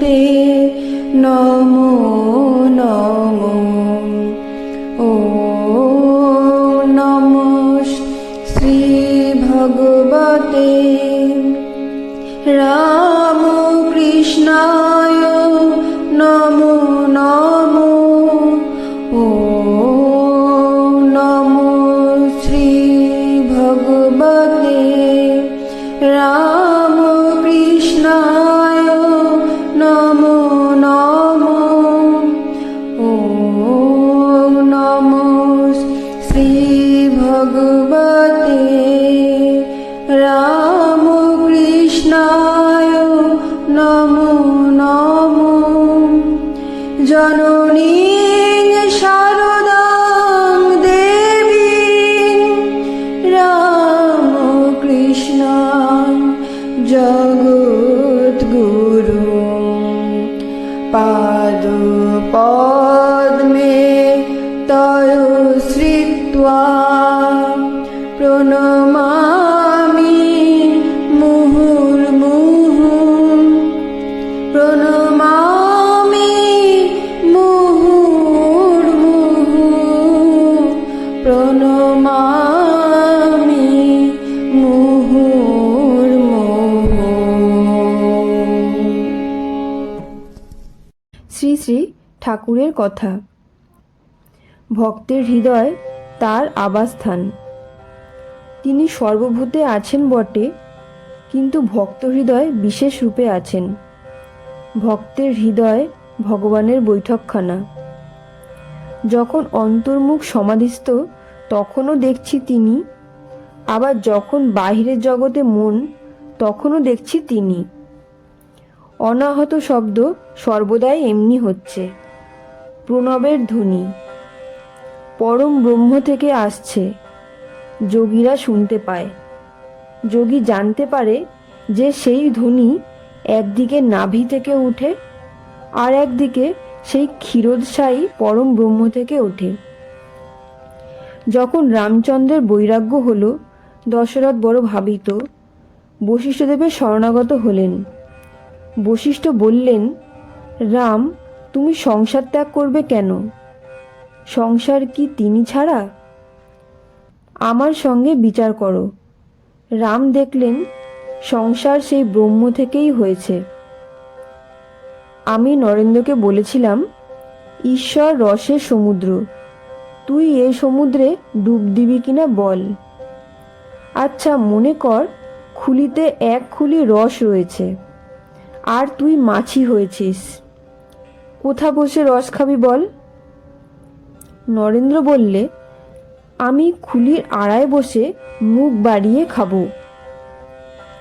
তে নমো নমো। ও নমো শ্রী ভগবতে। রাম নমো ভগবতে রামকৃষ্ণায় নমো নমো। জননী শারদাং দেবী রামকৃষ্ণ জগদ্গুরু পাদ পদ্মে তয় শ্রিত্বা শ্রী শ্রী ঠাকুরের কথা। ভক্তের হৃদয় তার আবাসস্থান। তিনি সর্বভূতে আছেন বটে, কিন্তু ভক্ত হৃদয় বিশেষ রূপে আছেন। ভক্তের হৃদয় ভগবানের বৈঠকখানা। যখন অন্তর্মুখ সমাধিস্থ তখনও দেখছি তিনি। আবার যখন বাহিরের জগতে মন, তখনও দেখছি তিনি। অনাহত শব্দ সর্বদাই এমনি হচ্ছে। প্রণবের ধ্বনি। পরম ব্রহ্ম থেকে আসছে। যোগীরা শুনতে পায়। যোগী জানতে পারে যে সেই ধ্বনি একদিকে নাভি থেকে উঠে, আর একদিকে সেই ক্ষীরোদশায়ী পরম ব্রহ্ম থেকে ওঠে। যখন রামচন্দ্রের বৈরাগ্য হল, দশরথ বড় ভাবিত, বশিষ্ঠদেবের শরণাগত হলেন। বশিষ্ঠ বললেন, রাম, তুমি সংসার ত্যাগ করবে কেন? সংসার কি তিনি ছাড়া? আমার সঙ্গে বিচার করো। রাম দেখলেন, সংসার সেই ব্রহ্ম থেকেই হয়েছে। আমি নরেন্দ্রকে বলেছিলাম, ঈশ্বর রসের সমুদ্র। তুই এ সমুদ্রে ডুব দিবি কিনা বল। আচ্ছা মনে কর, খুলিতে এক খুলি রস রয়েছে। আর তুই মাছি হয়েছিস। কোথা বসে রস খাবি বল? নরেন্দ্র বললে, আমি খুলির আড়ায় বসে মুখ বাড়িয়ে খাব।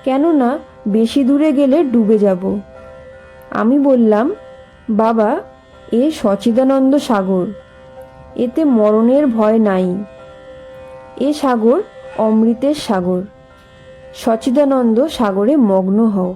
কেননা, বেশি দূরে গেলে ডুবে যাব। আমি বললাম, বাবা, এ সচিদানন্দ সাগর। এতে মরণের ভয় নাই। এ সাগর অমৃতের সাগর। সচিদানন্দ সাগরে মগ্ন হও।